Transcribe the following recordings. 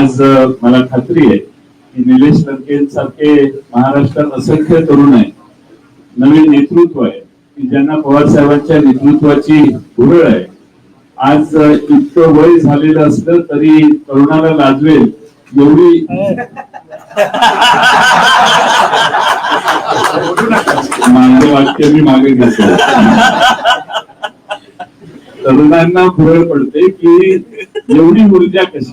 आज मला खात्री आहे की निलेश लंकेसारखे महाराष्ट्रात असंख्य तरुण आहे नवीन नेतृत्व आहे. की ज्यांना पवार साहेबांच्या नेतृत्वाची भुरळ आहे. आज इतकं वय झालेलं असलं तरी तरुणाला लाजवेल एवढी माझं वाक्य मी मागे घेतो तरुणांना भुरळ पडते की एवढी ऊर्जा कशी?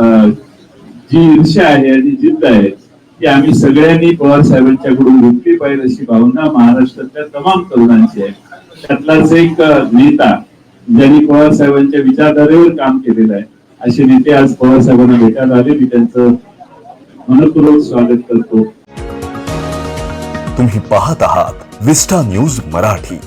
जी ईर्ष्या आहे आणि जिद्द आहे ती आम्ही सगळ्यांनी पवार साहेबांच्याकडून घेतली पाहिजे अशी भावना महाराष्ट्रातल्या तमाम तरुणांची आहे. त्यातलाच एक नेता ज्यांनी पवार साहेबांच्या विचारधारेवर काम केलेलं आहे असे नेते आज पवार साहेबांना भेटायला आले. मी त्यांचं मनपूर्वक स्वागत करतो. तुम्ही पाहत आहात विस्टा न्यूज मराठी.